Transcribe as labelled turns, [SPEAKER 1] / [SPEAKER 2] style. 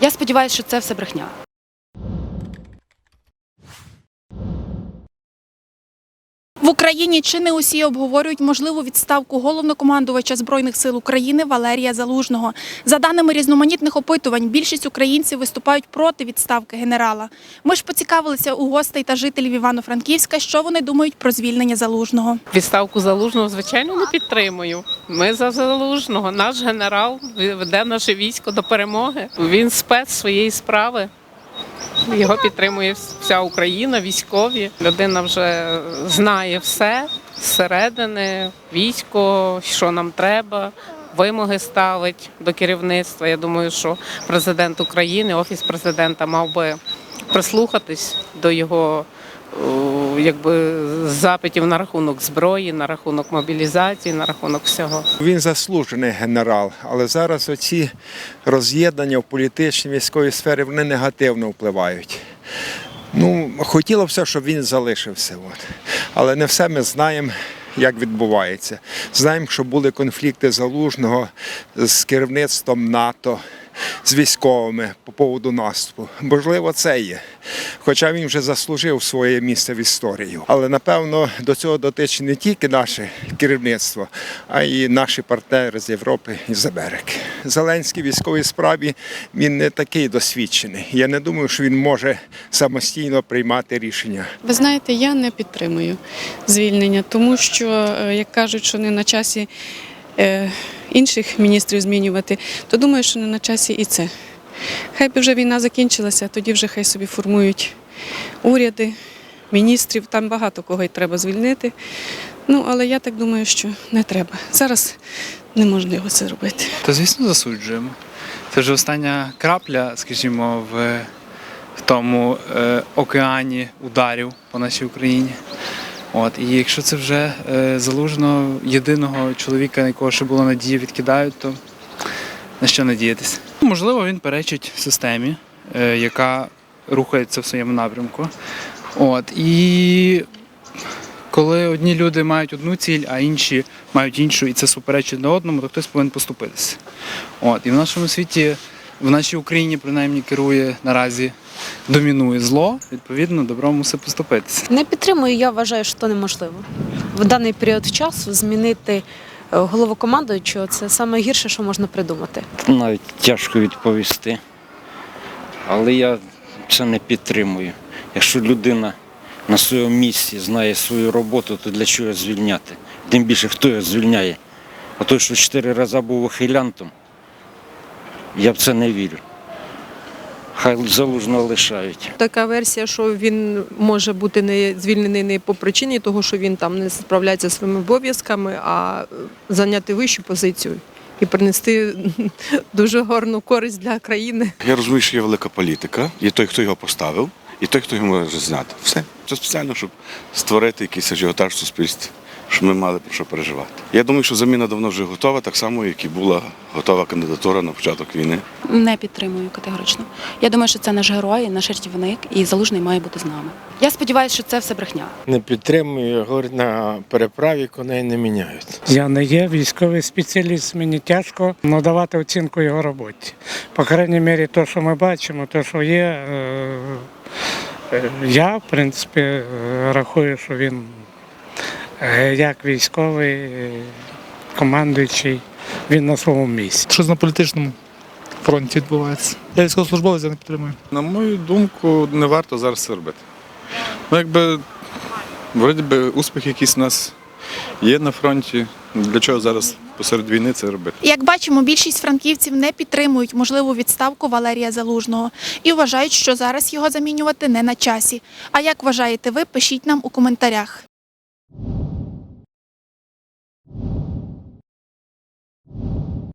[SPEAKER 1] Я сподіваюся, що це все брехня.
[SPEAKER 2] В Україні чи не усі обговорюють можливу відставку головнокомандувача збройних сил України Валерія Залужного. За даними різноманітних опитувань, більшість українців виступають проти відставки генерала. Ми ж поцікавилися у гостей та жителів Івано-Франківська, що вони думають про звільнення залужного.
[SPEAKER 3] Відставку залужного, звичайно, не підтримую. Ми за залужного. Наш генерал веде наше військо до перемоги. Він спец своєї справи. Його підтримує вся Україна, військові. Людина вже знає все зсередини, військо, що нам треба. Вимоги ставить до керівництва. Я думаю, що президент України, офіс президента мав би прислухатись до його о, якби запитів на рахунок зброї, на рахунок мобілізації, на рахунок всього.
[SPEAKER 4] Він заслужений генерал, але зараз оці роз'єднання в політичній військовій сфері вони негативно впливають. Ну, хотілося, щоб він залишився. От. Але не все ми знаємо, як відбувається. Знаємо, що були конфлікти залужного з керівництвом НАТО, з військовими по поводу наступу. Можливо, це є. Хоча він вже заслужив своє місце в історії. Але напевно до цього дотичне не тільки наше керівництво, а й наші партнери з Європи і з Америки. Зеленський військовій справі він не такий досвідчений. Я не думаю, що він може самостійно приймати рішення.
[SPEAKER 5] Ви знаєте, я не підтримую звільнення, тому що, е, як кажуть, що не на часі інших міністрів змінювати, то думаю, що не на часі і це. Хай би вже війна закінчилася, тоді вже хай собі формують уряди, міністрів, там багато кого й треба звільнити. Ну, але я так думаю, що не треба. Зараз неможливо це робити.
[SPEAKER 6] То звісно засуджуємо. Це вже остання крапля, скажімо, в, в тому е, океані ударів по нашій Україні. От, і якщо це вже е, залужно єдиного чоловіка, на якого ще була надія, відкидають, то на що надіятися? Можливо, він перечить системі, е, яка рухається в своєму напрямку. От, і коли одні люди мають одну ціль, а інші мають іншу, і це суперечить на одному, то хтось повинен поступитися. От. І в нашому світі, в нашій Україні, принаймні, керує наразі домінує зло, відповідно, добро мусить поступитися.
[SPEAKER 7] Не підтримую, я вважаю, що це неможливо. В даний період часу змінити е, головокомандуючого це саме гірше, що можна придумати.
[SPEAKER 8] навіть тяжко відповісти. Але я це не підтримую. Якщо людина на своєму місці знає свою роботу, то для чого звільняти? Тим більше хто його звільняє. А той, що чотири рази був ухилянтом, я в це не вірю. Хай залужно лишають.
[SPEAKER 9] Така версія, що він може бути не звільнений не по причині того, що він там не справляється своїми обов'язками, а зайняти вищу позицію і принести дуже гарну користь для країни.
[SPEAKER 10] Я розумію, що є велика політика, є той, хто його поставив, і той, хто його може зняти. Все. Це спеціально, щоб створити якийсь ажіотаж в суспільстві, щоб ми мали про що переживати. Я думаю, що заміна давно вже готова, так само, як і була готова кандидатура на початок війни.
[SPEAKER 1] Не підтримую категорично. Я думаю, що це наш герой, наш рятівник, і залужний має бути з нами. Я сподіваюся, що це все брехня.
[SPEAKER 11] Не підтримую, говорить, на переправі коней не міняють.
[SPEAKER 12] Я не є військовий спеціаліст, мені тяжко надавати оцінку його роботі. По крайній мірі, те, що ми бачимо, те, що є, е, е, я, в принципі, е, рахую, що він як військовий, е, командуючий, він на своєму місці.
[SPEAKER 6] Щось на політичному фронті відбувається. Я військовослужбовець, я не підтримую.
[SPEAKER 13] На мою думку, не варто зараз це робити. Ну, якби, вроді би, успіх якийсь у нас є на фронті. Для чого зараз посеред війни це робити?
[SPEAKER 2] Як бачимо, більшість франківців не підтримують можливу відставку Валерія Залужного і вважають, що зараз його замінювати не на часі. А як вважаєте ви, пишіть нам у коментарях.